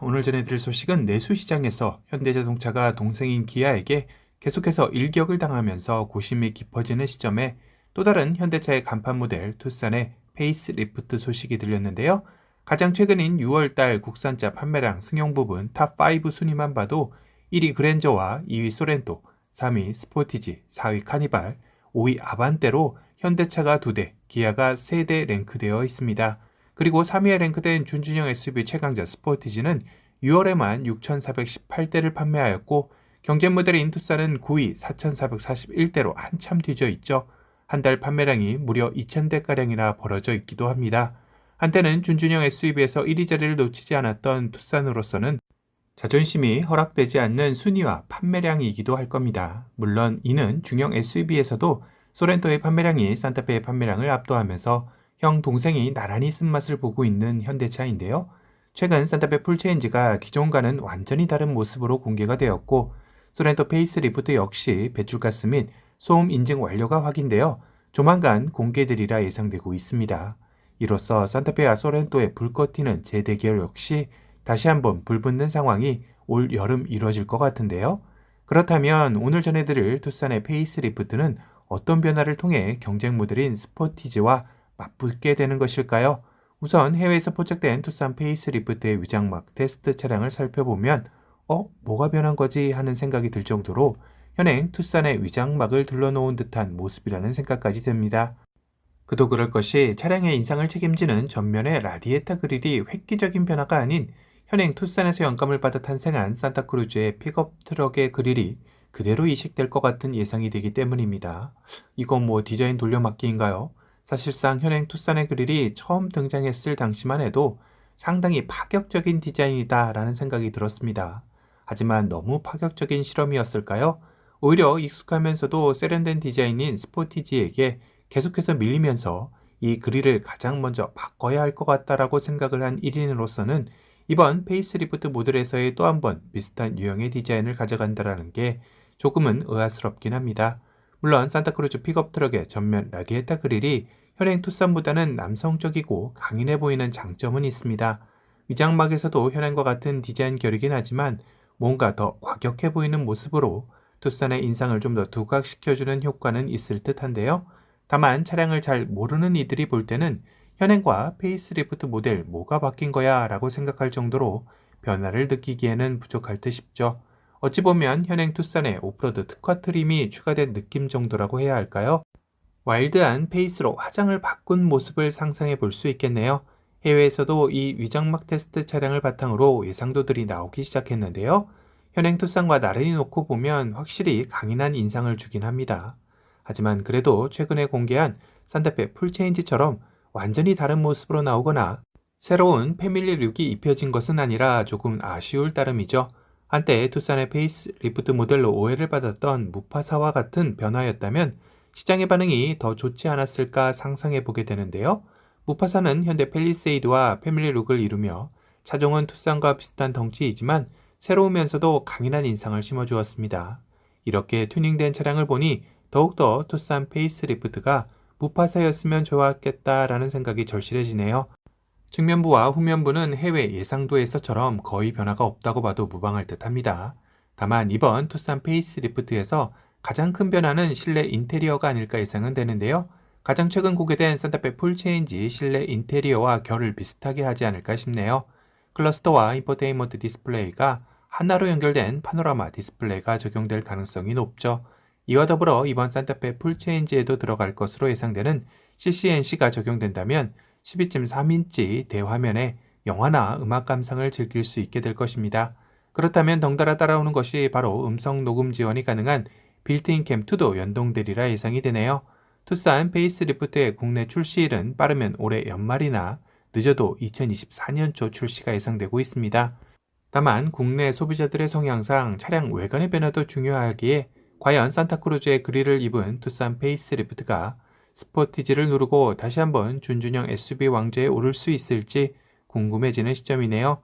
오늘 전해드릴 소식은 내수시장에서 현대자동차가 동생인 기아에게 계속해서 일격을 당하면서 고심이 깊어지는 시점에 또 다른 현대차의 간판 모델 투싼의 페이스 리프트 소식이 들렸는데요. 가장 최근인 6월달 국산차 판매량 승용 부분 탑5 순위만 봐도 1위 그랜저와 2위 소렌토, 3위 스포티지, 4위 카니발, 5위 아반떼로 현대차가 2대, 기아가 3대 랭크되어 있습니다. 그리고 3위에 랭크된 준준형 SUV 최강자 스포티지는 6월에만 6,418대를 판매하였고 경쟁 모델인 투싼은 9위 4,441대로 한참 뒤져 있죠. 한 달 판매량이 무려 2,000대가량이나 벌어져 있기도 합니다. 한때는 준준형 SUV에서 1위 자리를 놓치지 않았던 투싼으로서는 자존심이 허락되지 않는 순위와 판매량이기도 할 겁니다. 물론 이는 중형 SUV에서도 소렌토의 판매량이 산타페의 판매량을 압도하면서 형 동생이 나란히 쓴맛을 보고 있는 현대차인데요. 최근 산타페 풀체인지가 기존과는 완전히 다른 모습으로 공개가 되었고 소렌토 페이스리프트 역시 배출가스 및 소음 인증 완료가 확인되어 조만간 공개되리라 예상되고 있습니다. 이로써 산타페와 소렌토의 불꽃 튀는 재대결 역시 다시 한번 불붙는 상황이 올 여름 이뤄질 것 같은데요. 그렇다면 오늘 전해드릴 투싼의 페이스리프트는 어떤 변화를 통해 경쟁 모델인 스포티지와 맞붙게 되는 것일까요? 우선 해외에서 포착된 투싼 페이스리프트의 위장막 테스트 차량을 살펴보면 어? 뭐가 변한 거지? 하는 생각이 들 정도로 현행 투싼의 위장막을 둘러놓은 듯한 모습이라는 생각까지 듭니다. 그도 그럴 것이 차량의 인상을 책임지는 전면의 라디에타 그릴이 획기적인 변화가 아닌 현행 투싼에서 영감을 받아 탄생한 산타크루즈의 픽업 트럭의 그릴이 그대로 이식될 것 같은 예상이 되기 때문입니다. 이건 뭐 디자인 돌려막기인가요? 사실상 현행 투싼의 그릴이 처음 등장했을 당시만 해도 상당히 파격적인 디자인이다라는 생각이 들었습니다. 하지만 너무 파격적인 실험이었을까요? 오히려 익숙하면서도 세련된 디자인인 스포티지에게 계속해서 밀리면서 이 그릴을 가장 먼저 바꿔야 할 것 같다라고 생각을 한 1인으로서는 이번 페이스리프트 모델에서의 또 한 번 비슷한 유형의 디자인을 가져간다라는 게 조금은 의아스럽긴 합니다. 물론 산타크루즈 픽업 트럭의 전면 라디에타 그릴이 현행 투싼보다는 남성적이고 강인해 보이는 장점은 있습니다. 위장막에서도 현행과 같은 디자인 결이긴 하지만 뭔가 더 과격해 보이는 모습으로 투싼의 인상을 좀 더 두각시켜주는 효과는 있을 듯한데요. 다만 차량을 잘 모르는 이들이 볼 때는 현행과 페이스리프트 모델 뭐가 바뀐 거야 라고 생각할 정도로 변화를 느끼기에는 부족할 듯 싶죠. 어찌 보면 현행 투싼에 오프로드 특화 트림이 추가된 느낌 정도라고 해야 할까요? 와일드한 페이스로 화장을 바꾼 모습을 상상해 볼 수 있겠네요. 해외에서도 이 위장막 테스트 차량을 바탕으로 예상도들이 나오기 시작했는데요. 현행 투싼과 나란히 놓고 보면 확실히 강인한 인상을 주긴 합니다. 하지만 그래도 최근에 공개한 산타페 풀체인지처럼 완전히 다른 모습으로 나오거나 새로운 패밀리 룩이 입혀진 것은 아니라 조금 아쉬울 따름이죠. 한때 투싼의 페이스 리프트 모델로 오해를 받았던 무파사와 같은 변화였다면 시장의 반응이 더 좋지 않았을까 상상해 보게 되는데요. 무파사는 현대 펠리세이드와 패밀리 룩을 이루며 차종은 투싼과 비슷한 덩치이지만 새로우면서도 강인한 인상을 심어주었습니다. 이렇게 튜닝된 차량을 보니 더욱더 투싼 페이스리프트가 무파사였으면 좋았겠다라는 생각이 절실해지네요. 측면부와 후면부는 해외 예상도에서처럼 거의 변화가 없다고 봐도 무방할 듯 합니다. 다만 이번 투싼 페이스리프트에서 가장 큰 변화는 실내 인테리어가 아닐까 예상은 되는데요. 가장 최근 공개된 산타페 풀체인지 실내 인테리어와 결을 비슷하게 하지 않을까 싶네요. 클러스터와 인포테인먼트 디스플레이가 하나로 연결된 파노라마 디스플레이가 적용될 가능성이 높죠. 이와 더불어 이번 산타페 풀체인지에도 들어갈 것으로 예상되는 CCNC가 적용된다면 12.3인치 대화면에 영화나 음악 감상을 즐길 수 있게 될 것입니다. 그렇다면 덩달아 따라오는 것이 바로 음성 녹음 지원이 가능한 빌트인 캠2도 연동되리라 예상이 되네요. 투싼 페이스리프트의 국내 출시일은 빠르면 올해 연말이나 늦어도 2024년 초 출시가 예상되고 있습니다. 다만 국내 소비자들의 성향상 차량 외관의 변화도 중요하기에 과연 산타크루즈의 그릴을 입은 투싼 페이스리프트가 스포티지를 누르고 다시 한번 준준형 SUV 왕좌에 오를 수 있을지 궁금해지는 시점이네요.